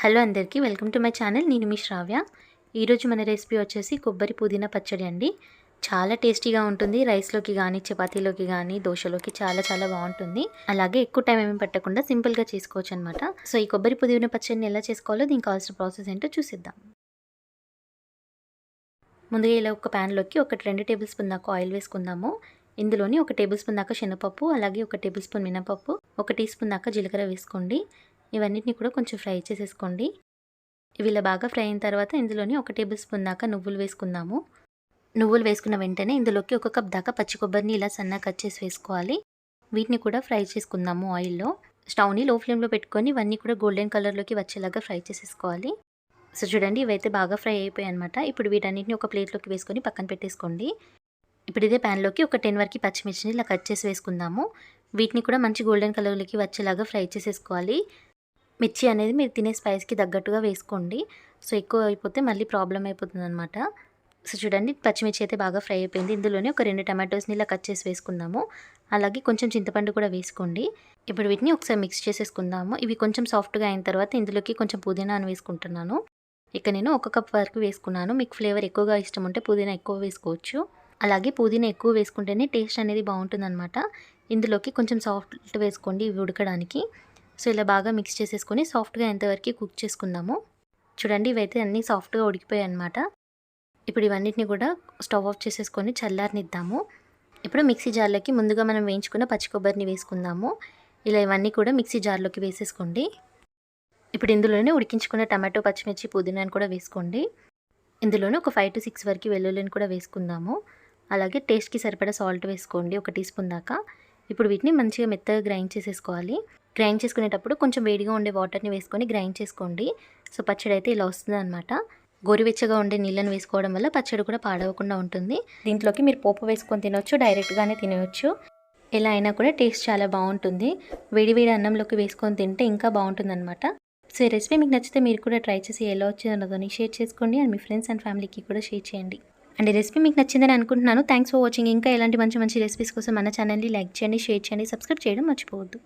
Hello అందరికీ welcome to my channel. నేను మీ శ్రావ్య. ఈరోజు మన రెసిపీ వచ్చేసి కొబ్బరి పుదీనా పచ్చడి అండి. చాలా టేస్టీగా ఉంటుంది. రైస్లోకి కానీ చపాతీలోకి కానీ దోశలోకి చాలా చాలా బాగుంటుంది. అలాగే ఎక్కువ టైం ఏమి పట్టకుండా సింపుల్గా చేసుకోవచ్చు అనమాట సో ఈ కొబ్బరి పుదీనా పచ్చడిని ఎలా చేసుకోవాలో దీనికి కావాల్సిన ప్రాసెస్ ఏంటో చూసిద్దాం. ముందుగా ఇలా ఒక ప్యాన్లోకి ఒక రెండు టేబుల్ స్పూన్ దాకా ఆయిల్ వేసుకుందాము. ఇందులోని ఒక టేబుల్ స్పూన్ దాకా శనగపప్పు అలాగే ఒక టేబుల్ స్పూన్ మినపప్పు ఒక టీ స్పూన్ దాకా జీలకర్ర వేసుకోండి. ఇవన్నిటిని కూడా కొంచెం ఫ్రై చేసేసుకోండి. ఇవి ఇలా బాగా ఫ్రై అయిన తర్వాత ఇందులోని ఒక టేబుల్ స్పూన్ దాకా నువ్వులు వేసుకుందాము. నువ్వులు వేసుకున్న వెంటనే ఇందులోకి ఒక కప్ దాకా పచ్చి కొబ్బరిని ఇలా సన్నగా కట్ చేసి వేసుకోవాలి. వీటిని కూడా ఫ్రై చేసుకుందాము ఆయిల్లో. స్టవ్ని లో ఫ్లేమ్లో పెట్టుకొని ఇవన్నీ కూడా గోల్డెన్ కలర్లోకి వచ్చేలాగా ఫ్రై చేసేసుకోవాలి. సో చూడండి ఇవైతే బాగా ఫ్రై అయిపోయాయి అనమాట ఇప్పుడు వీటన్నిటిని ఒక ప్లేట్లోకి వేసుకొని పక్కన పెట్టేసుకోండి. ఇప్పుడు ఇదే ప్యాన్లోకి ఒక టెన్ వరకు పచ్చిమిర్చిని ఇలా కట్ చేసి వేసుకుందాము. వీటిని కూడా మంచి గోల్డెన్ కలర్లోకి వచ్చేలాగా ఫ్రై చేసేసుకోవాలి. మిర్చి అనేది మీరు తినే స్పైస్కి తగ్గట్టుగా వేసుకోండి. సో ఎక్కువ అయిపోతే మళ్ళీ ప్రాబ్లం అయిపోతుంది అనమాట సో చూడండి పచ్చిమిర్చి అయితే బాగా ఫ్రై అయిపోయింది. ఇందులోనే ఒక రెండు టమాటోస్ని ఇలా కట్ చేసి వేసుకుందాము. అలాగే కొంచెం చింతపండు కూడా వేసుకోండి. ఇప్పుడు వీటిని ఒకసారి మిక్స్ చేసేసుకుందాము. ఇవి కొంచెం సాఫ్ట్గా అయిన తర్వాత ఇందులోకి కొంచెం పుదీనా అని వేసుకుంటున్నాను. ఇక నేను ఒక కప్ వరకు వేసుకున్నాను. మీకు ఫ్లేవర్ ఎక్కువగా ఇష్టం ఉంటే పుదీనా ఎక్కువ వేసుకోవచ్చు. అలాగే పుదీనా ఎక్కువ వేసుకుంటేనే టేస్ట్ అనేది బాగుంటుందన్నమాట. ఇందులోకి కొంచెం సాఫ్ట్ వేసుకోండి ఇవి ఉడకడానికి. సో ఇలా బాగా మిక్స్ చేసేసుకొని సాఫ్ట్గా ఎంతవరకు కుక్ చేసుకుందాము. చూడండి ఇవైతే అన్నీ సాఫ్ట్గా ఉడికిపోయాయి అనమాట ఇప్పుడు ఇవన్నిటిని కూడా స్టవ్ ఆఫ్ చేసేసుకొని చల్లారనిద్దాము. ఇప్పుడు మిక్సీ జార్లోకి ముందుగా మనం వేయించుకున్న పచ్చి కొబ్బరిని వేసుకుందాము. ఇలా ఇవన్నీ కూడా మిక్సీ జార్లోకి వేసేసుకోండి. ఇప్పుడు ఇందులోనే ఉడికించుకున్న టమాటో పచ్చిమిర్చి పుదీనాని కూడా వేసుకోండి. ఇందులోనే ఒక ఫైవ్ టు సిక్స్ వరకు వెల్లుల్లిని కూడా వేసుకుందాము. అలాగే టేస్ట్కి సరిపడా సాల్ట్ వేసుకోండి ఒక టీ స్పూన్ దాకా. ఇప్పుడు వీటిని మంచిగా మెత్తగా గ్రైండ్ చేసేసుకోవాలి. గ్రైండ్ చేసుకునేటప్పుడు కొంచెం వేడిగా ఉండే వాటర్ని వేసుకొని గ్రైండ్ చేసుకోండి. సో పచ్చడి అయితే ఇలా వస్తుంది అనమాట గోరువెచ్చగా ఉండే నీళ్ళని వేసుకోవడం వల్ల పచ్చడి కూడా పాడవకుండా ఉంటుంది. దీంట్లోకి మీరు పోపు వేసుకొని తినవచ్చు డైరెక్ట్గానే తినవచ్చు ఎలా అయినా కూడా టేస్ట్ చాలా బాగుంటుంది. వేడి వేడి అన్నంలోకి వేసుకొని తింటే ఇంకా బాగుంటుంది సో ఈ రెసిపీ మీకు నచ్చితే మీరు కూడా ట్రై చేసి ఎలా వచ్చిందన్నదని షేర్ చేసుకోండి అండ్ మీ ఫ్రెండ్స్ అండ్ ఫ్యామిలీకి కూడా షేర్ చేయండి. అండ్ ఈ రెసిపీ మీకు నచ్చిందని అనుకుంటున్నాను. థ్యాంక్స్ ఫర్ వాచింగ్ ఇంకా ఇలాంటి మంచి మంచి రెసిపీస్ కోసం మన ఛానల్ని లైక్ చేయండి షేర్ చేయండి సబ్స్క్రైబ్ చేయడం మర్చిపోవద్దు.